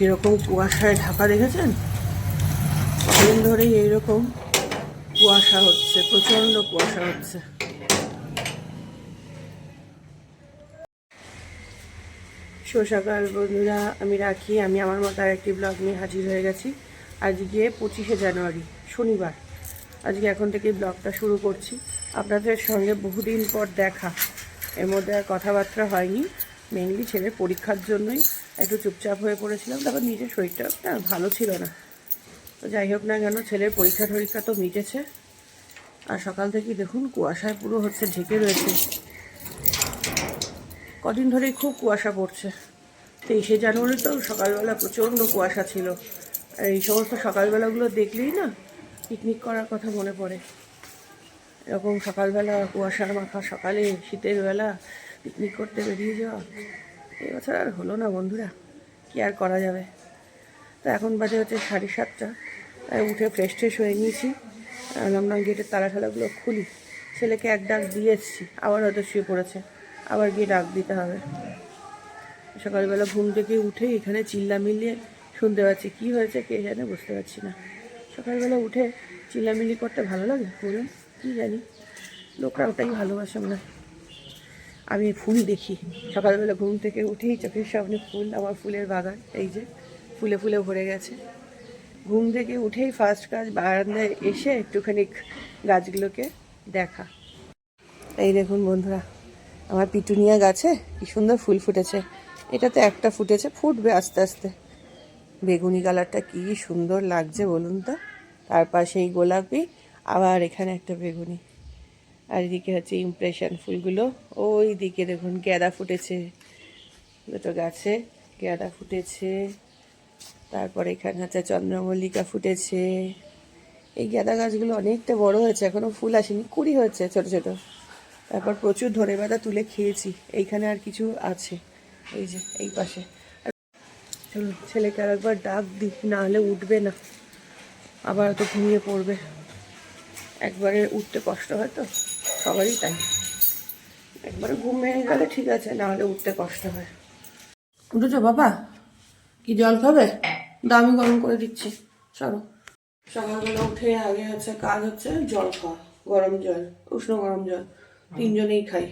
কীরকম কুয়াশায় ঢাকা দেখেছেন কদিন ধরেই এইরকম কুয়াশা হচ্ছে, প্রচণ্ড কুয়াশা হচ্ছে। সকাল বন্ধুরা, আমি রাখি। আমি আমার মতো আর একটি ব্লগ নিয়ে হাজির হয়ে গেছি। আজকে পঁচিশে জানুয়ারি, শনিবার। আজকে এখন থেকে ব্লগটা শুরু করছি। আপনাদের সঙ্গে বহুদিন পর দেখা। এর মধ্যে আর কথাবার্তা হয়নি। মেনলি ছেলের পরীক্ষার জন্যই একটু চুপচাপ হয়ে পড়েছিলাম। তারপর নিজের শরীরটা না ভালো ছিল না। তো যাই হোক না কেন, ছেলের পরীক্ষা টরীক্ষা তো মিটেছে। আর সকাল থেকে দেখুন কুয়াশায় পুরো হচ্ছে ঢেকে রয়েছে। কদিন ধরেই খুব কুয়াশা পড়ছে। তেইশে জানুয়ারি তো সকালবেলা প্রচণ্ড কুয়াশা ছিল। আর এই সমস্ত সকালবেলাগুলো দেখলেই না পিকনিক করার কথা মনে পড়ে। এরকম সকালবেলা কুয়াশার মাখা সকালে শীতের বেলা পিকনিক করতে বেরিয়ে যাওয়া? এবছর আর হলো না বন্ধুরা। কি আর করা যাবে? তো এখন বাজে হচ্ছে সাড়ে সাতটা। তাই উঠে ফ্রেশ ট্রেশ হয়ে নিয়েছি আলাম না গেটের তালা ঠালাগুলো খুলি। ছেলেকে এক ডাক দিয়ে এসেছি। আবার হয়তো শুয়ে পড়েছে। আবার গিয়ে ডাক দিতে হবে। সকালবেলা ঘুম থেকে উঠে এখানে চিল্লা মিলিয়ে শুনতে পাচ্ছি। কি হয়েছে কে জানে বুঝতে পারছি না। সকালবেলা উঠে চিল্লামিল্লি করতে ভালো লাগে? বলুন, কী জানি? লোকরা ওটাই ভালোবাসে হয়। আমি ফুল দেখি। সকালবেলা ঘুম থেকে উঠেই চোখের সামনে ফুল, আমার ফুলের বাগান, এই যে ফুলে ফুলে ভরে গেছে। ঘুম থেকে উঠেই ফার্স্ট কাজ বারান্দায় এসে একটুখানি গাছগুলোকে দেখা। এই দেখুন বন্ধুরা, আমার পিটুনিয়া গাছে কি সুন্দর ফুল ফুটেছে। এটাতে একটা ফুটেছে, ফুটবে আস্তে আস্তে। বেগুনি কালারটা কি সুন্দর লাগছে বলুন তো? তার পাশেই গোলাপি, আবার এখানে একটা বেগুনি। আর এদিকে হচ্ছে ইমপ্রেশন ফুলগুলো। ওই দিকে দেখুন গ্যাদা ফুটেছে। দুটো গাছে গ্যাদা ফুটেছে। তারপর এখানে হচ্ছে চন্দ্রমল্লিকা ফুটেছে। এই গ্যাদা গাছগুলো অনেকটা বড় হয়েছে এখনও ফুল আসেনি, কুড়ি হয়েছে ছোট ছোট। তারপর প্রচুর ধরে বাঁধা তুলে খেয়েছি, এইখানে আর কিছু আছে। এই যে, এই পাশে। চলুন, ছেলেকে আর একবার ডাক দিই, না হলে উঠবে না। আবার তো ঘুমিয়ে পড়বে। একবারে উঠতে কষ্ট হয় তো। সবারই তাই। একবারে ঘুম ভেঙে গেলে ঠিক আছে না হলে উঠতে কষ্ট হয়। উঠেছো বাবা? কি জল খাবে? দামি গরম করে দিচ্ছি। চলো সকালবেলা উঠে আগে হচ্ছে কাজ হচ্ছে জল খাওয়া, গরম জল, উষ্ণ গরম জল। তিনজনেই খাই।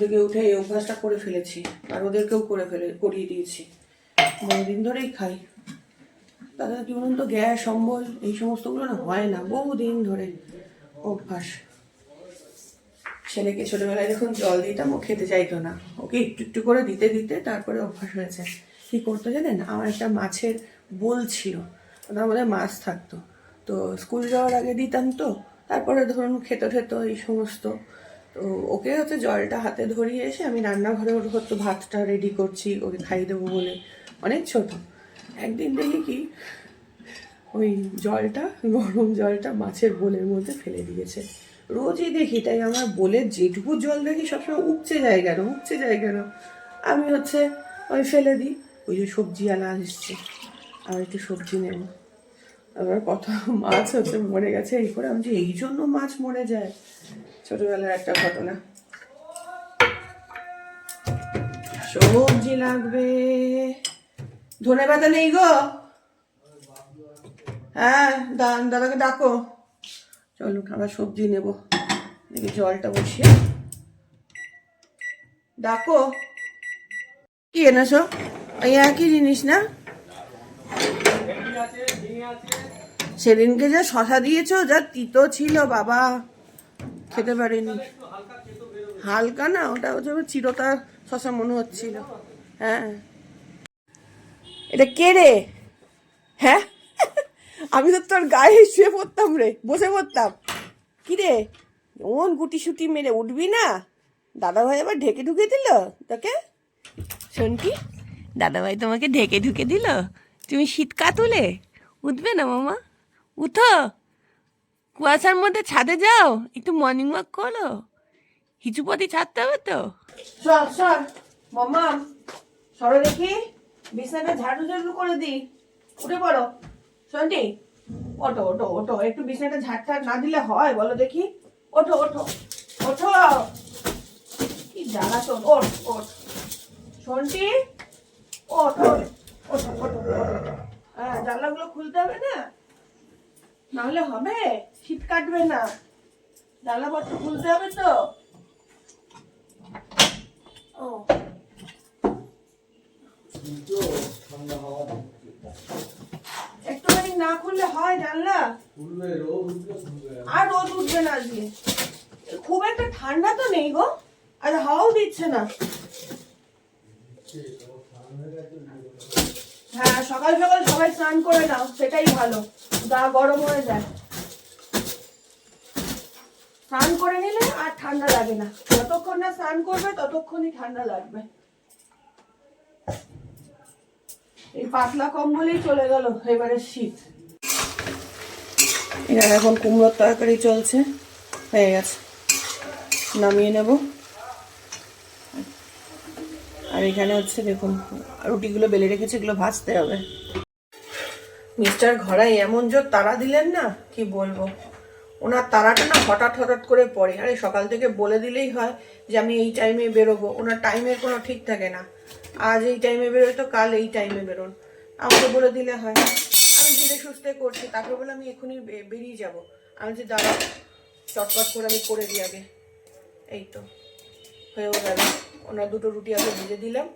থেকে উঠে এই অভ্যাসটা করে ফেলেছি, আর ওদেরকেও করে ফেলে, করিয়ে দিয়েছি। বহুদিন ধরেই খাই। তাদের কি বলুন তো গ্যাস, অম্বল, এই সমস্তগুলো না হয় না, বহুদিন ধরে অভ্যাস। ছেলেকে ছোটবেলায় যখন জল দিতাম, ও খেতে চাইতো না। ওকে একটু একটু করে দিতে দিতে তারপরে অভ্যাস হয়েছে। কি করতো জানেন? আমার একটা মাছের বোল ছিল। ওটার মধ্যে মাছ থাকতো। তো স্কুল যাওয়ার আগে দিতাম তো, তারপরে ধরুন খেতে খেত এই সমস্ত। তো ওকে হচ্ছে জলটা হাতে ধরিয়ে এসে আমি রান্নাঘরে ওর হয়তো ভাতটা রেডি করছি, ওকে খাইয়ে দেবো বলে। অনেক ছোট। একদিন দেখি কি, ওই জলটা, গরম জলটা মাছের বোলের মধ্যে ফেলে দিয়েছে। রোজই দেখি, তাই আমার বলে যেটুকু জল দেখি সবসময় উপচে যায় কেন, উপচে যায় কেন? আমি হচ্ছে ওই ফেলে দিই, ওই যে সবজি আলা আসছে আর একটু সবজি নেব। আবার কত মাছ হচ্ছে মরে গেছে এই করে আমি যে এই জন্য মাছ মরে যায়, ছোটবেলার একটা ঘটনা। সবজি লাগবে। ধনে পাতা নেই গো? হ্যাঁ দাদাকে ডাকো। চলো আবার সবজি নেব। দেখি জলটা বসিয়ে। ডাকো। কি এনেছো? এই একই জিনিস না? সেদিনকে যা শশা দিয়েছ, যা তিতো ছিল, বাবা। খেতে পারিনি। হালকা না, ওটা হচ্ছে চিরতা শশা মনে হচ্ছিল। হ্যাঁ। এটা কে রে? হ্যাঁ? আমি তো তোর গায়ে শুয়ে পড়তাম রে, বসে পড়তাম। কি রে? ওন গুটি সুটি মেরে উঠবি না? দাদা ভাই আবার ঢেকে ঢুকে দিল তোকে? শোন কি দাদা ভাই তোমাকে ঢেকে ঢুকে দিল। তুমি শীত কাতুলে, উঠবে না মামা? উঠো। কুয়াশার মধ্যে ছাদে যাও, একটু মর্নিং ওয়াক করো। হিচুপতি ছাড়তে হবে তো? সর মামা সরো দেখি। বিছানাটা ঝাড়ু ঝাড়ু করে দি। উঠে পড়ো। শোনটি ওঠো ওঠো ওঠো, একটু বিছানাটা ঝাড় না দিলে হয়, বলো দেখি। ওঠো ওঠো ওঠো। কি জ্বালা তোর ওঠ ওঠ। শোনটি ওঠ ওঠ, ওঠো জানলাগুলো খুলতে হবে না? নাহলে হবে শীত কাটবে না। জানলাপত্র খুলতে হবে তো? ও। একটুখানি না খুললে হয় জানলা? আর রোদ উঠবে না আজকে। খুব একটা ঠান্ডা তো নেই গো আর হাওয়াও দিচ্ছে না। হ্যাঁ সকাল সকাল সবাই স্নান করে নাও সেটাই ভালো। গা গরম হয়ে যায়। স্নান করে নিলে আর ঠান্ডা লাগে না। যতক্ষণ না স্নান করবে ততক্ষণই ঠান্ডা লাগবে। এই পাতলা কম্বলেই চলে গেল, এবারে শীত। এখানে এখন কুমড়োর তরকারি চলছে, হয়ে গেছে। নামিয়ে নেব। আর এখানে হচ্ছে দেখুন, রুটিগুলো বেলে রেখেছে, এগুলো ভাজতে হবে। মিস্টার ঘরাই, এমন জোর তারা দিলেন না? কি বলব? ওনার তারাটা না হঠাৎ হঠাৎ করে পড়ে। আরে সকাল থেকে বলে দিলেই হয় যে আমি এই টাইমে বেরোবো। ওনার টাইমের কোনো ঠিক থাকে না। আজ এই টাইমে বেরোয় তো কাল এই টাইমে বেরোন। আমাকে বলে দিলে হয়। আমি ধীরে সুস্থে করছি। তাকে বলে আমি এখনই বেরিয়ে যাব। আমি যে দাঁড়াও চটপট করে আমি করে দিই আগে। এই তো হয়েও গেল। ওনার দুটো রুটি আগে ভেজে দিলাম।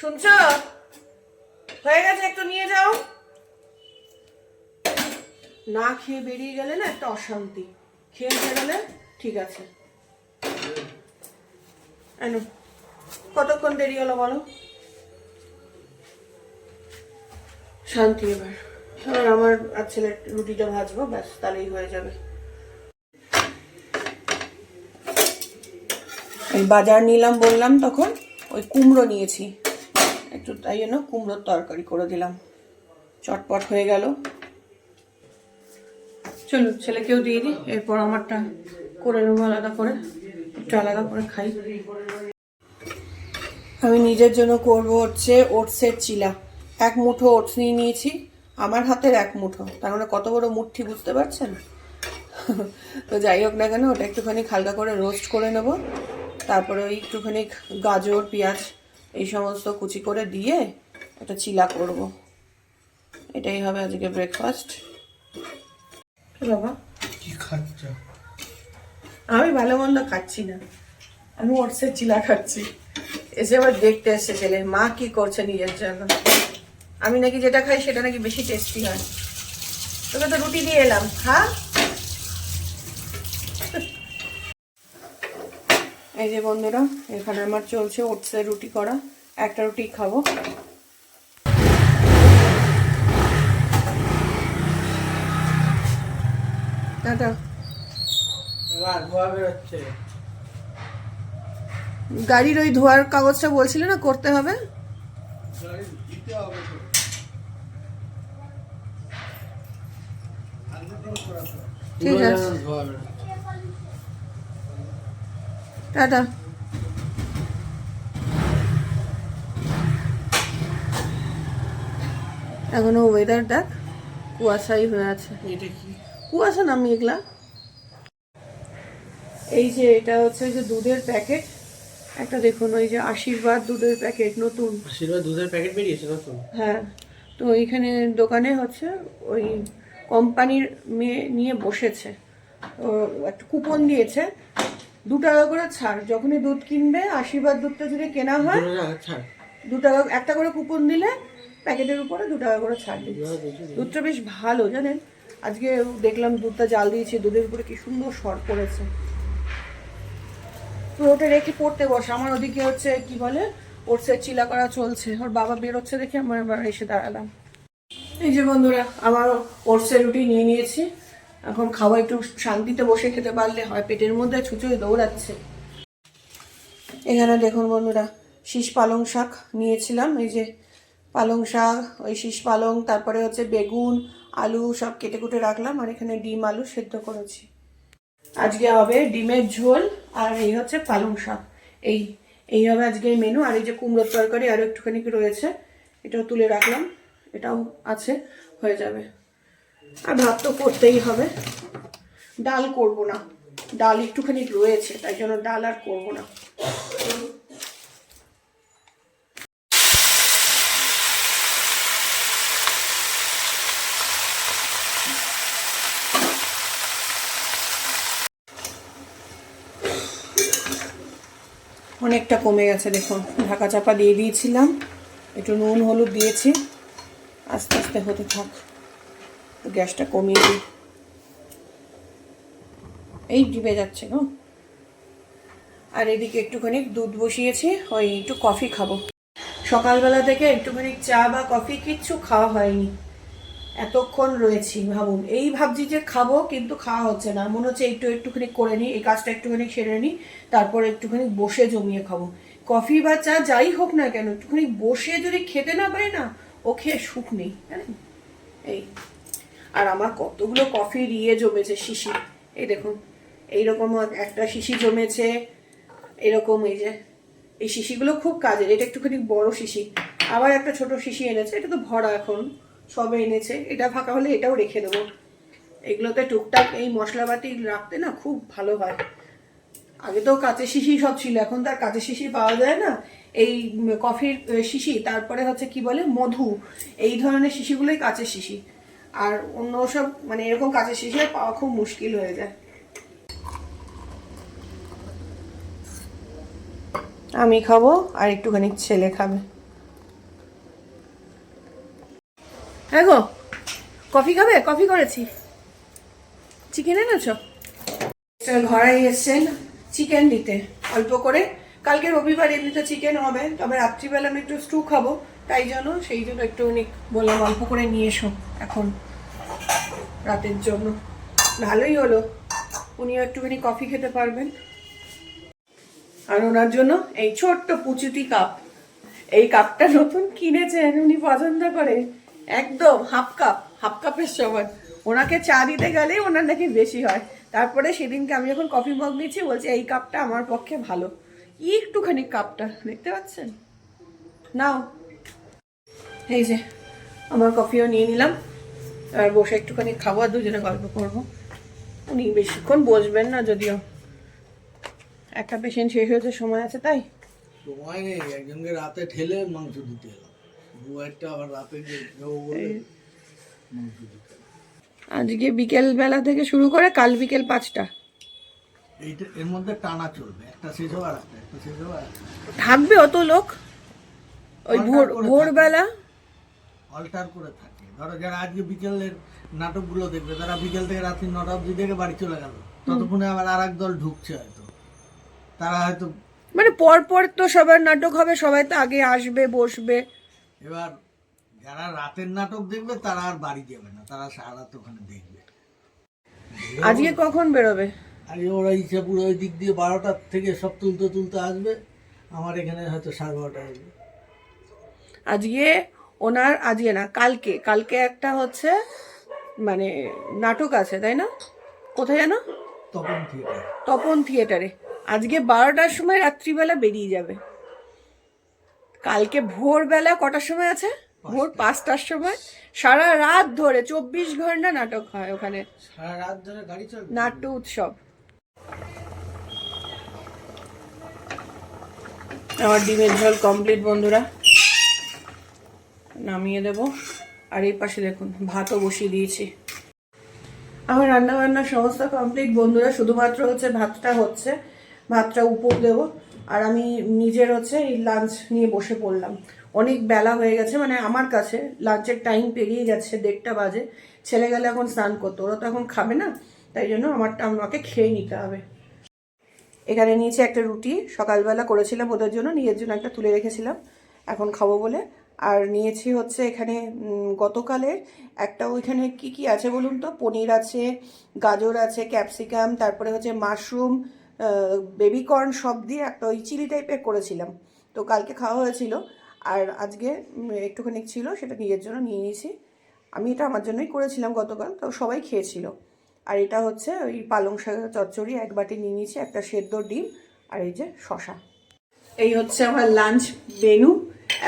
শুনছ? হয়ে গেছে, একটু নিয়ে যাও। না খেয়ে বেরিয়ে গেলে না একটা অশান্তি। খেয়ে বেরোলে ঠিক আছে। আনো। কতক্ষণ দেরি হলো বলো? শান্তি এবার। এবার আমার আর ছেলের রুটিটা ভাজবো ব্যাস তাহলেই হয়ে যাবে। বাজার নিলাম বললাম তখন ওই কুমড়ো নিয়েছি। একটু তাই জন্য কুমড়োর তরকারি করে দিলাম। চটপট হয়ে গেল। চলুন ছেলেকেও দিয়ে দিই এরপর আমারটা করে নেব আলাদা করে। একটু আলাদা করে খাই। আমি নিজের জন্য করব হচ্ছে ওটসের চিলা। এক মুঠো ওটস নিয়ে নিয়েছি আমার হাতের এক মুঠো। তার মানে কত বড় মুঠি বুঝতে পারছেন? তো যাই হোক না কেন ওটা একটুখানি হালকা করে রোস্ট করে নেব। তারপরে ওই একটুখানি গাজর পেঁয়াজ এই সমস্ত কুচি করে দিয়ে একটা চিলা করব। এটাই হবে আজকে ব্রেকফাস্ট বাবা। কি খাচ্ছ? আমি ভালো মন্দ খাচ্ছি না। আমি ওটসের চিলা খাচ্ছি। এসে আবার দেখতে এসছে ছেলে মা কি করছে নিজের জন্য। আমি নাকি যেটা খাই সেটা নাকি বেশি টেস্টি হয়। তোকে তো রুটি দিয়ে এলাম হ্যাঁ এই যে বন্ধুরা, এখানে আমার চলছে ওটসের রুটি করা। একটা রুটি খাব। ধোয়া বেরোচ্ছে। গাড়ির ওই ধোয়ার কাগজটা বলছিলে না করতে হবে। ঠিক আছে। টাটা। এখনও ওয়েদার দেখ কুয়াশাই হয়ে আছে। এটা কি? কুয়াশা না মেঘলা। এই যে এটা হচ্ছে যে দুধের প্যাকেট একটা দেখুন ওই যে আশীর্বাদ দুধের প্যাকেট নতুন। আশীর্বাদ দুধের প্যাকেট বেরিয়েছে নতুন? হ্যাঁ। তো এইখানে দোকানে হচ্ছে ওই কোম্পানির মেয়ে নিয়ে বসেছে। একটা কুপন দিয়েছে দু টাকা করে ছাড় যখনই দুধ কিনবে আশীর্বাদ দুধটা যদি কেনা হয় দু টাকা একটা করে কুপন দিলে প্যাকেটের উপরে দু টাকা করে ছাড় দিচ্ছে। দুধটা বেশ ভালো জানেন? আজকে দেখলাম দুধটা জাল দিয়েছি দুধের উপরে কি সুন্দর সর পড়েছে। ওটা রেখে পড়তে বস। আমার ওদিকে হচ্ছে, কি বলে ওটসের চিলা করা চলছে। ওর বাবা বেরোচ্ছে দেখে আমার এবার এসে দাঁড়ালাম। এই যে বন্ধুরা আমার ওটসের রুটি নিয়ে নিয়েছি। এখন খাওয়া একটু শান্তিতে বসে খেতে পারলে হয়। পেটের মধ্যে ছুঁচোই দৌড়াচ্ছে। এখানে দেখুন বন্ধুরা, শীষ পালং শাক নিয়েছিলাম। এই যে পালং শাক, ওই শীষ পালং, তারপরে হচ্ছে বেগুন, আলু সব কেটে কুটে রাখলাম। আর এখানে ডিম, আলু সেদ্ধ করেছি। আজকে হবে ডিমের ঝোল। আর এই হচ্ছে পালং শাক। এই এই হবে আজকের মেনু আর এই যে কুমড়োর তরকারি আরও একটুখানি রয়েছে, এটাও তুলে রাখলাম, এটাও আছে, হয়ে যাবে। আর ভাত তো করতেই হবে। ডাল করব না, ডাল একটুখানি রয়েছে, তাই জন্য ডাল আর করব না। অনেকটা কমে গেছে, দেখুন। ঢাকা চাপা দিয়ে দিয়েছিলাম। একটু নুন, হলুদ দিয়েছি। আস্তে আস্তে হতে থাক। গ্যাসটা কমিয়ে দিই। এই ডিবে যাচ্ছে গো। আর এদিকে একটুখানি দুধ বসিয়েছি, ওই একটু কফি খাব। সকালবেলা থেকে একটুখানি চা বা কফি কিচ্ছু খাওয়া হয়নি। এতক্ষণ রয়েছি, ভাবুন। এই ভাবছি যে খাব, কিন্তু খাওয়া হচ্ছে না। মনে হচ্ছে একটু একটুখানি করে নিই, এই কাজটা একটুখানি সেরে নিই, তারপর একটুখানি বসে জমিয়ে খাব। কফি বা চা যাই হোক না কেন, একটুখানি বসে যদি খেতে না পারি না, ও খেয়ে সুখ নেই এই, আর আমার কতগুলো কফি ইয়ে জমেছে শিশি। এই দেখুন, এইরকম একটা শিশি জমেছে, এরকম এই যে, এই শিশিগুলো খুব কাজের, এটা একটুখানি বড় শিশি। আবার একটা ছোট শিশি এনেছে, এটা তো ভরা এখন। সবে এনেছে। এটা ফাঁকা হলে এটাও রেখে দেবো। এগুলোতে টুকটাক এই মশলাপাতি রাখতে না খুব ভালো হয়। আগে তো কাঁচের শিশি সব ছিল, এখন তো আর কাঁচের শিশি পাওয়া যায় না। এই কফির শিশি, তারপরে হচ্ছে কি বলে, মধু, এই ধরনের শিশিগুলোই কাঁচের শিশি। আর অন্য সব মানে এরকম কাঁচের শিশি পাওয়া খুব মুশকিল হয়ে যায়। আমি খাব আর একটুখানি ছেলে খাবে। হ্যাঁ গো, কফি খাবে? কফি করেছি। চিকেন এনেছো? ঘরে এসছেন চিকেন দিতে। অল্প করে। কালকে রবিবার এমনিতে চিকেন হবে, তবে রাত্রিবেলা আমি একটু স্টু খাব, তাই জন্য সেই জন্য একটু উনি বললাম অল্প করে নিয়ে এসো এখন, রাতের জন্য। ভালোই হলো। উনিও একটুখানি কফি খেতে পারবেন। আর ওনার জন্য এই ছোট্ট পুচুটি কাপ এই কাপটা নতুন কিনেছেন, উনি পছন্দ করে একদম হাফ কাপ হাফ কাপের সমান ওনাকে চা দিতে গেলে ওনার নাকি বেশি হয়। তারপরে সেদিনকে আমি যখন কফি মগ নিচ্ছি বলছে, এই কাপটা আমার পক্ষে ভালো। একটুখানি কাপটা দেখতে পাচ্ছেন? নাও। এই যে, আমার কফিও নিয়ে নিলাম। আর বসে একটুখানি খাব আর দুজনে গল্প করব। উনি বেশিক্ষণ বসবেন না যদিও। একটা পেশেন্ট শেষ হয়েছে, সময় আছে তাই? সময় নেই, একজনকে রাতে ঠেলে মাংস দিতে এলাম। আজকে বিকেল বেলা থেকে শুরু করে কাল বিকেল পাঁচটা। এইটা এর মধ্যে টানা চলবে। একটা শেষ হওয়ার একটা শেষ হওয়ার থাকবে অত লোক? ওই ভোর ভোরবেলা? অল্টার করে থাকে। ধরো যারা আজকে বিকেলের নাটকগুলো দেখবে তারা বিকেল থেকে রাত্রি নটা অবধি দেখে বাড়ি চলে গেল। ততক্ষণে আবার আর এক দল ঢুকছে হয়তো। তারা হয়তো মানে পর পর তো সবার নাটক হবে সবাই তো আগে আসবে বসবে। এবার যারা রাতের নাটক দেখবে তারা আর বাড়ি যাবে না তারা সারা রাত ওখানে দেখবে। আজকে কখন বেরোবে? আর ওরা ইচ্ছা পুরো ওই দিক দিয়ে বারোটার থেকে সব তুলতে তুলতে আসবে আমার এখানে হয়তো সাড়ে বারোটা আসবে আজকে ওনার আজকে না কালকে কালকে একটা হচ্ছে মানে নাটক আছে তাই না? কোথায় জানো তপন থিয়েটার। তপন থিয়েটারে। আজকে বারোটার সময় রাত্রিবেলা বেরিয়ে যাবে। কালকে ভোরবেলা কটার সময় আছে? ভোর পাঁচটার সময়। সারা রাত ধরে চব্বিশ ঘণ্টা নাটক হয় ওখানে। সারা রাত ধরে গাড়ি চলবে? নাট্য উৎসব। আমার ডিমের ঝোল কমপ্লিট বন্ধুরা। নামিয়ে দেব। আর এই পাশে দেখুন ভাতও বসিয়ে দিয়েছি। আমার রান্না বান্না সমস্ত কমপ্লিট বন্ধুরা। শুধুমাত্র হচ্ছে ভাতটা হচ্ছে। ভাতটা উপর দেবো। আর আমি নিজের হচ্ছে এই লাঞ্চ নিয়ে বসে পড়লাম। অনেক বেলা হয়ে গেছে মানে আমার কাছে লাঞ্চের টাইম পেরিয়ে যাচ্ছে, দেড়টা বাজে। ছেলে গেলে এখন স্নান করতো, ওরা তো এখন খাবে না, তাই জন্য আমারটা আমাকে খেয়ে নিতে হবে। এখানে নিয়েছি একটা রুটি, সকালবেলা করেছিলাম ওদের জন্য, নিজের জন্য একটা তুলে রেখেছিলাম, এখন খাব বলে। আর নিয়েছি হচ্ছে এখানে গতকালের একটা ওইখানে কি কি আছে বলুন তো? পনির আছে, গাজর আছে, ক্যাপসিকাম, তারপরে হচ্ছে মাশরুম বেবিকর্ন সব দিয়ে একটা ওই চিলি টাইপের করেছিলাম। তো কালকে খাওয়া হয়েছিল। আর আজকে একটুখানি ছিল, সেটা নিজের জন্য নিয়ে নিয়েছি। আমি এটা আমার জন্যই করেছিলাম গতকাল, তো সবাই খেয়েছিল। আর এটা হচ্ছে ওই পালং শাকের চচ্চড়ি, এক বাটি নিয়ে নিয়েছি, একটা সেদ্ধ ডিম, আর এই যে শশা এই হচ্ছে আমার লাঞ্চ মেনু।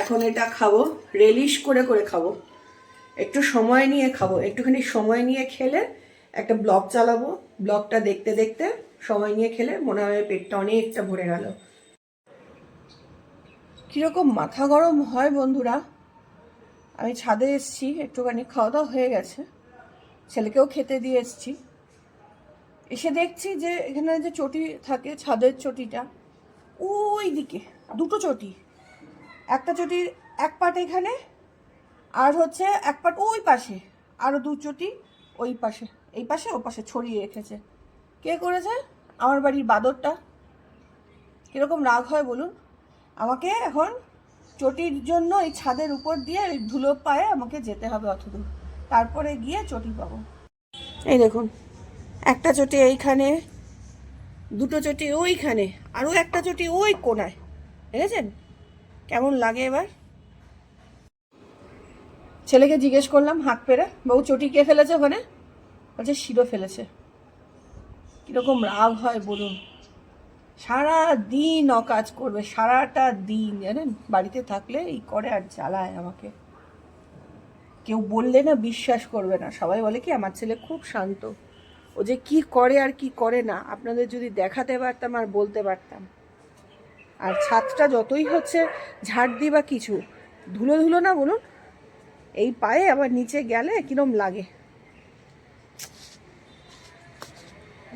এখন এটা খাব রেলিশ করে করে খাব। একটু সময় নিয়ে খাব, একটুখানি সময় নিয়ে খেলে একটা ব্লগ চালাবো। ব্লগটা দেখতে দেখতে সময় নিয়ে খেলে মনে হয় পেটটা অনেকটা ভরে গেল। কীরকম মাথা গরম হয় বন্ধুরা? আমি ছাদে এসেছি, একটুখানি খাওয়া দাওয়া হয়ে গেছে। ছেলেকেও খেতে দিয়ে এসেছি। এসে দেখছি যে এখানে যে চটি থাকে, ছাদের চটিটা ওই দিকে দুটো চটি। একটা চটির এক পাট এখানে, আর হচ্ছে এক পাট ওই পাশে আরও দু চটি ওই পাশে, এই পাশে ও পাশে ছড়িয়ে রেখেছে। কে করেছে? আমার বাড়ির বাদরটা। কীরকম রাগ হয় বলুন। আমাকে এখন চটির জন্য এই ছাদের উপর দিয়ে ওই ধুলো পায়ে আমাকে যেতে হবে অত দূর তারপরে গিয়ে চটি পাবো। এই দেখুন, একটা চটি এইখানে, দুটো চটি ওইখানে, আরও একটা চটি ওই কোনায়। দেখেছেন? কেমন লাগে এবার? ছেলেকে জিজ্ঞেস করলাম হাত পেরে বাবু চটি কে ফেলেছে ওখানে? বলছে, শিরো ফেলেছে। কীরকম রাগ হয় বলুন? সারা দিন অকাজ করবে, সারাটা দিন। জানেন বাড়িতে থাকলে এই করে আর জ্বালায় আমাকে। কেউ বললে না বিশ্বাস করবে না। সবাই বলে কি, আমার ছেলে খুব শান্ত। ও যে কি করে আর কি করে না? আপনাদের যদি দেখাতে পারতাম আর বলতে পারতাম। আর ছাদটা যতই হচ্ছে ঝাড় দিই বা কিছু, ধুলো ধুলো না বলুন। এই পায়ে আবার নিচে গেলে কিরম লাগে?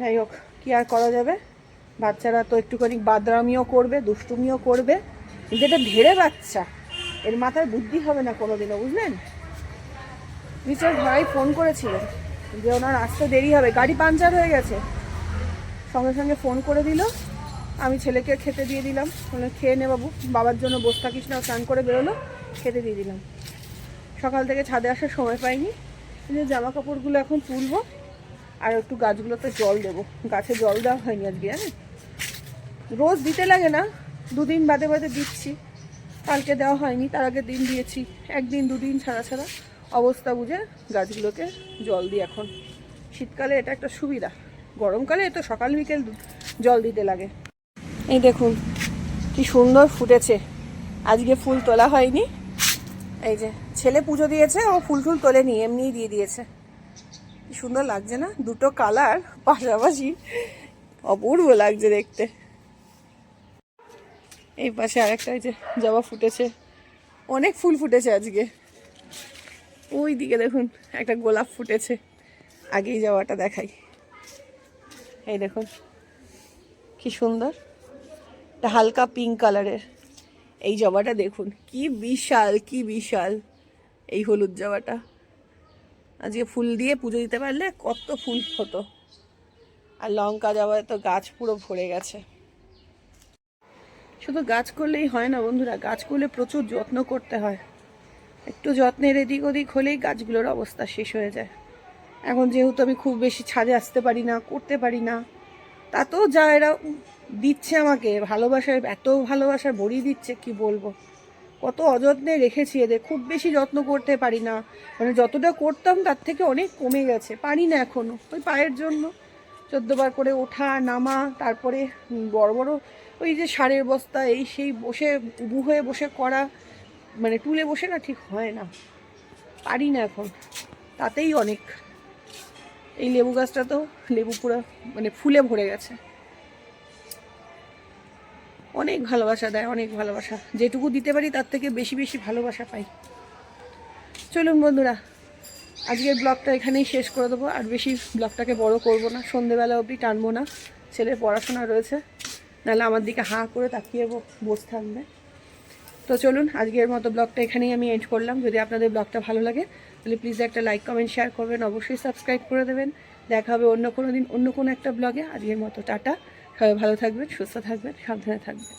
যাই হোক, কী আর করা যাবে? বাচ্চারা তো একটুখানি বাদরামিও করবে, দুষ্টুমিও করবে। কিন্তু এটা ধেড়ে বাচ্চা। এর মাথায় বুদ্ধি হবে না কোনো কোনোদিনও, বুঝলেন? নিশ্চয় ভাই ফোন করেছিলেন যে ওনার আসতে দেরি হবে। গাড়ি পাঞ্চার হয়ে গেছে। সঙ্গে সঙ্গে ফোন করে দিল। আমি ছেলেকে খেতে দিয়ে দিলাম। খেয়ে নে বাবু, বাবার জন্য বসে থাকিস না, স্নান করে বেরোলো, খেতে দিয়ে দিলাম। সকাল থেকে ছাদে আসার সময় পাইনি। জামা কাপড়গুলো এখন তুলবো আর একটু গাছগুলোতে জল দেবো। গাছে জল দেওয়া হয়নি আজকে, জানেন? রোজ দিতে লাগে না, দুদিন বাদে বাদে দিচ্ছি। কালকে দেওয়া হয়নি, তার আগে দিন দিয়েছি। একদিন, দুদিন ছাড়া ছাড়া অবস্থা বুঝে গাছগুলোকে জল দিই এখন। শীতকালে এটা একটা সুবিধা, গরমকালে তো সকাল বিকেল জল দিতে লাগে। এই দেখুন, কি সুন্দর ফুটেছে। আজকে ফুল তোলা হয়নি। এই যে, ছেলে পুজো দিয়েছে, ও ফুল টুল তোলেনি, এমনিই দিয়ে দিয়েছে। সুন্দর লাগছে না? দুটো কালার পাশাপাশি অপূর্ব লাগছে দেখতে। এই পাশে আরেকটা যে জবা ফুটেছে। অনেক ফুল ফুটেছে আজকে। ওই দিকে দেখুন, একটা গোলাপ ফুটেছে। আগেই জবাটা দেখাই। এই দেখুন, কি সুন্দর। একটা হালকা পিঙ্ক কালারের এই জবাটা দেখুন, কি বিশাল কি বিশাল। এই হলুদ জবাটা। আজকে ফুল দিয়ে পুজো দিতে পারলে কত ফুল হতো আর লঙ্কা জবা তো গাছ পুরো ভরে গেছে। শুধু গাছ করলেই হয় না বন্ধুরা, গাছ করলে প্রচুর যত্ন করতে হয়। একটু যত্নের এদিক ওদিক হলেই গাছগুলোর অবস্থা শেষ হয়ে যায়। এখন যেহেতু আমি খুব বেশি ছাদে আসতে পারি না, করতে পারি না তাতেও যা এরা দিচ্ছে আমাকে, ভালোবাসার, এত ভালোবাসার ভরিয়ে দিচ্ছে, কি বলব? কত অযত্নে রেখেছি এদের। খুব বেশি যত্ন করতে পারি না। মানে যতটা করতাম তার থেকে অনেক কমে গেছে। পারি না এখনও ওই পায়ের জন্য। চোদ্দবার করে ওঠা, নামা, তারপরে বড় বড় ওই যে সারের বস্তা, এই সেই বসে, উবু হয়ে বসে করা মানে টুলে বসে না ঠিক হয় না। পারি না এখন। তাতেই অনেক। এই লেবু গাছটা তো লেবু পুরো মানে ফুলে ভরে গেছে। অনেক ভালোবাসা দেয়, অনেক ভালোবাসা। যেটুকু দিতে পারি তার থেকে বেশি বেশি ভালোবাসা পাই। চলুন বন্ধুরা, আজকের ব্লগটা এখানেই শেষ করে দেবো। আর বেশি ব্লগটাকে বড় করব না, সন্ধেবেলা অবধি টানবো না। ছেলের পড়াশোনা রয়েছে, নাহলে আমার দিকে হাঁ করে তাকিয়ে বসে থাকবে। তো চলুন, আজকের মতো ব্লগটা এখানেই আমি এন্ড করলাম। যদি আপনাদের ব্লগটা ভালো লাগে, তাহলে প্লিজ একটা লাইক কমেন্ট শেয়ার করবেন। অবশ্যই সাবস্ক্রাইব করে দেবেন। দেখা হবে অন্য কোনো দিন, অন্য কোনো একটা ব্লগে। আজকের মতো, টাটা। সবাই ভালো থাকবেন সুস্থ থাকবেন সাবধানে থাকবেন।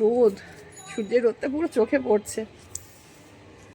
রোদ সূর্যের রোদটা পুরো চোখে পড়ছে।